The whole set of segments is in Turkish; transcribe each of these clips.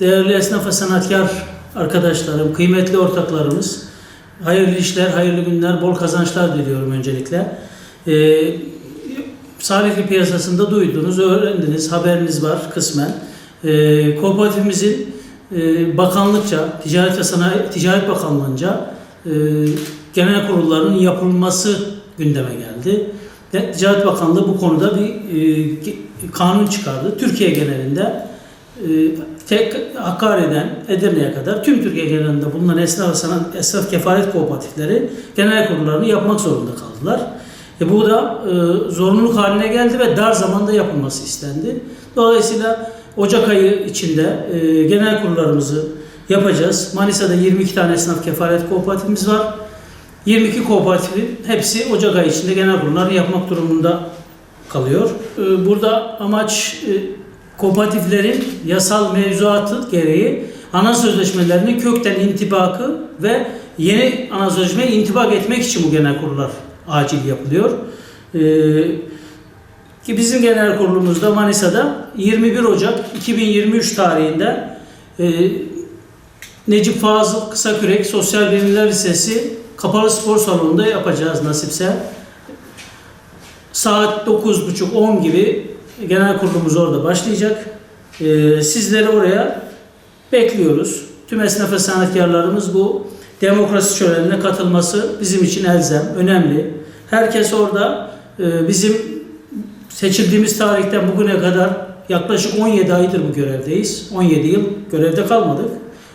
değerli esnaf ve sanatkar arkadaşlarım, kıymetli ortaklarımız, hayırlı işler, hayırlı günler, bol kazançlar diliyorum öncelikle. Ee, Salihli piyasasında duydunuz, öğrendiniz, haberiniz var kısmen. Ee, kooperatifimizin e, bakanlıkça, Ticaret ve Sanayi, Ticaret Bakanlığı'nca e, genel kurullarının yapılması gündeme geldi. Ticaret Bakanlığı bu konuda bir e, kanun çıkardı. Türkiye genelinde tek Hakkari'den Edirne'ye kadar tüm Türkiye genelinde bulunan esnaf ve sanat, esnaf kefalet kooperatifleri genel kurullarını yapmak zorunda kaldılar. E bu da e, zorunluluk haline geldi ve dar zamanda yapılması istendi. Dolayısıyla Ocak ayı içinde e, genel kurullarımızı yapacağız. Manisa'da 22 tane esnaf kefalet kooperatifimiz var. 22 kooperatifin hepsi Ocak ayı içinde genel kurullarını yapmak durumunda kalıyor. E, burada amaç e, kooperatiflerin yasal mevzuatı gereği ana sözleşmelerinin kökten intibakı ve yeni ana sözleşmeye intibak etmek için bu genel kurullar acil yapılıyor. Ee, ki bizim genel kurulumuzda Manisa'da 21 Ocak 2023 tarihinde e, Necip Fazıl Kısakürek Sosyal Bilimler Lisesi Kapalı Spor Salonu'nda yapacağız nasipse. Saat 9.30-10 gibi genel kurulumuz orada başlayacak. Ee, sizleri oraya bekliyoruz. Tüm esnaf ve sanatkarlarımız bu demokrasi şölenine katılması bizim için elzem, önemli. Herkes orada e, bizim seçildiğimiz tarihten bugüne kadar yaklaşık 17 aydır bu görevdeyiz. 17 yıl görevde kalmadık.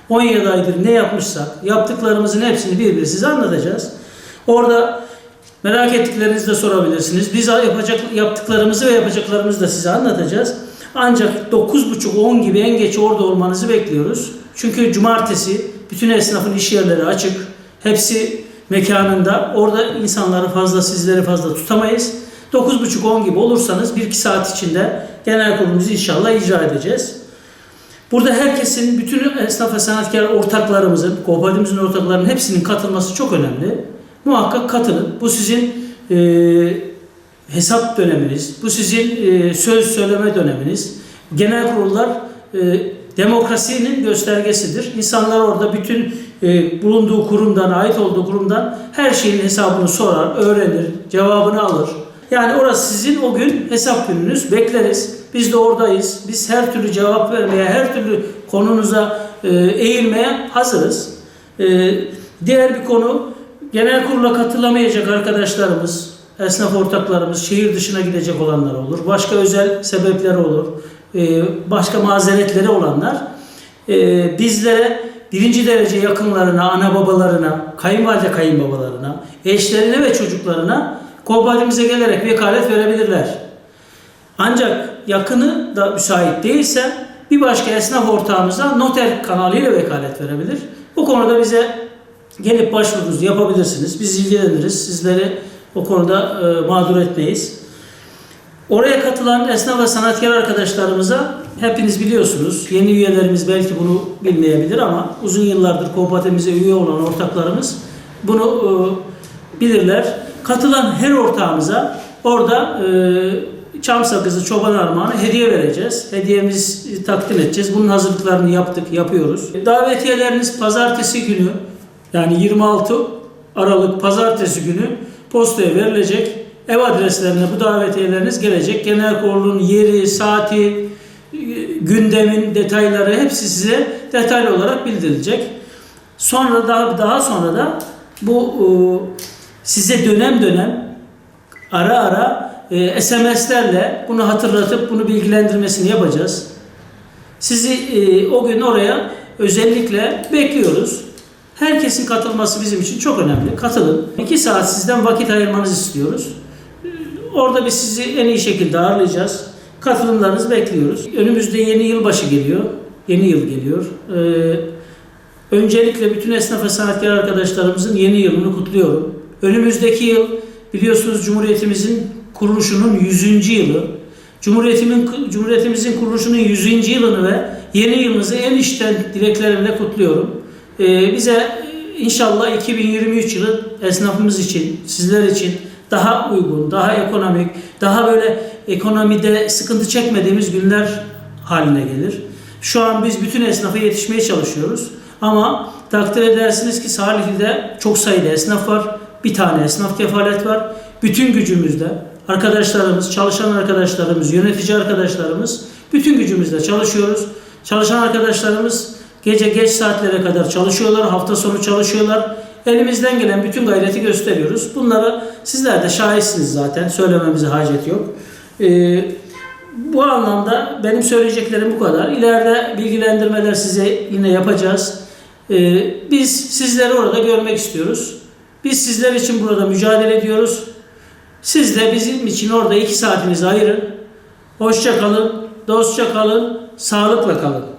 17 aydır ne yapmışsak yaptıklarımızın hepsini bir bir size anlatacağız. Orada merak ettiklerinizi de sorabilirsiniz. Biz yapacak yaptıklarımızı ve yapacaklarımızı da size anlatacağız. Ancak 9.30-10 gibi en geç orada olmanızı bekliyoruz. Çünkü cumartesi bütün esnafın iş yerleri açık. Hepsi mekanında. Orada insanları fazla, sizleri fazla tutamayız. 9.30-10 gibi olursanız 1-2 saat içinde genel kurulumuzu inşallah icra edeceğiz. Burada herkesin, bütün esnaf ve sanatkar ortaklarımızın, kooperatifimizin ortaklarının hepsinin katılması çok önemli. Muhakkak katılın. Bu sizin e, hesap döneminiz, bu sizin e, söz söyleme döneminiz. Genel kurullar e, demokrasinin göstergesidir. İnsanlar orada bütün e, bulunduğu kurumdan, ait olduğu kurumdan her şeyin hesabını sorar, öğrenir, cevabını alır. Yani orası sizin o gün hesap gününüz. Bekleriz. Biz de oradayız. Biz her türlü cevap vermeye, her türlü konunuza e, eğilmeye hazırız. E, diğer bir konu, genel kurula katılamayacak arkadaşlarımız, esnaf ortaklarımız, şehir dışına gidecek olanlar olur. Başka özel sebepleri olur. E, başka mazeretleri olanlar e, bizlere birinci derece yakınlarına, ana babalarına, kayınvalide kayınbabalarına, eşlerine ve çocuklarına kooperatifimize gelerek vekalet verebilirler. Ancak yakını da müsait değilse bir başka esnaf ortağımıza noter kanalıyla vekalet verebilir. Bu konuda bize gelip başvurunuzu yapabilirsiniz. Biz ilgileniriz. Sizleri o konuda e, mağdur etmeyiz. Oraya katılan esnaf ve sanatkar arkadaşlarımıza hepiniz biliyorsunuz. Yeni üyelerimiz belki bunu bilmeyebilir ama uzun yıllardır kooperatifimize üye olan ortaklarımız bunu e, bilirler. Katılan her ortağımıza orada e, çam sakızı, çoban armağanı hediye vereceğiz. Hediyemizi takdim edeceğiz. Bunun hazırlıklarını yaptık, yapıyoruz. Davetiyeleriniz pazartesi günü yani 26 Aralık pazartesi günü postaya verilecek. Ev adreslerine bu davetiyeleriniz gelecek. Genel kurulun yeri, saati, gündemin detayları hepsi size detaylı olarak bildirilecek. Sonra daha daha sonra da bu e, size dönem dönem ara ara e, SMS'lerle bunu hatırlatıp bunu bilgilendirmesini yapacağız. Sizi e, o gün oraya özellikle bekliyoruz. Herkesin katılması bizim için çok önemli. Katılın. İki saat sizden vakit ayırmanızı istiyoruz. Orada biz sizi en iyi şekilde ağırlayacağız. Katılımlarınızı bekliyoruz. Önümüzde yeni yılbaşı geliyor. Yeni yıl geliyor. Ee, öncelikle bütün esnaf ve sanatkar arkadaşlarımızın yeni yılını kutluyorum. Önümüzdeki yıl biliyorsunuz Cumhuriyetimizin kuruluşunun 100. yılı. Cumhuriyetimin, Cumhuriyetimizin kuruluşunun 100. yılını ve yeni yılınızı en içten dileklerimle kutluyorum. Ee, bize inşallah 2023 yılı esnafımız için, sizler için daha uygun, daha ekonomik, daha böyle ekonomide sıkıntı çekmediğimiz günler haline gelir. Şu an biz bütün esnafa yetişmeye çalışıyoruz. Ama takdir edersiniz ki Salihli'de çok sayıda esnaf var. Bir tane esnaf kefalet var. Bütün gücümüzle arkadaşlarımız, çalışan arkadaşlarımız, yönetici arkadaşlarımız bütün gücümüzle çalışıyoruz. Çalışan arkadaşlarımız gece geç saatlere kadar çalışıyorlar, hafta sonu çalışıyorlar. Elimizden gelen bütün gayreti gösteriyoruz. Bunları sizler de şahitsiniz zaten. Söylememize hacet yok. Ee, bu anlamda benim söyleyeceklerim bu kadar. İleride bilgilendirmeler size yine yapacağız. Ee, biz sizleri orada görmek istiyoruz. Biz sizler için burada mücadele ediyoruz. Siz de bizim için orada iki saatinizi ayırın. Hoşça kalın, dostça kalın, sağlıkla kalın.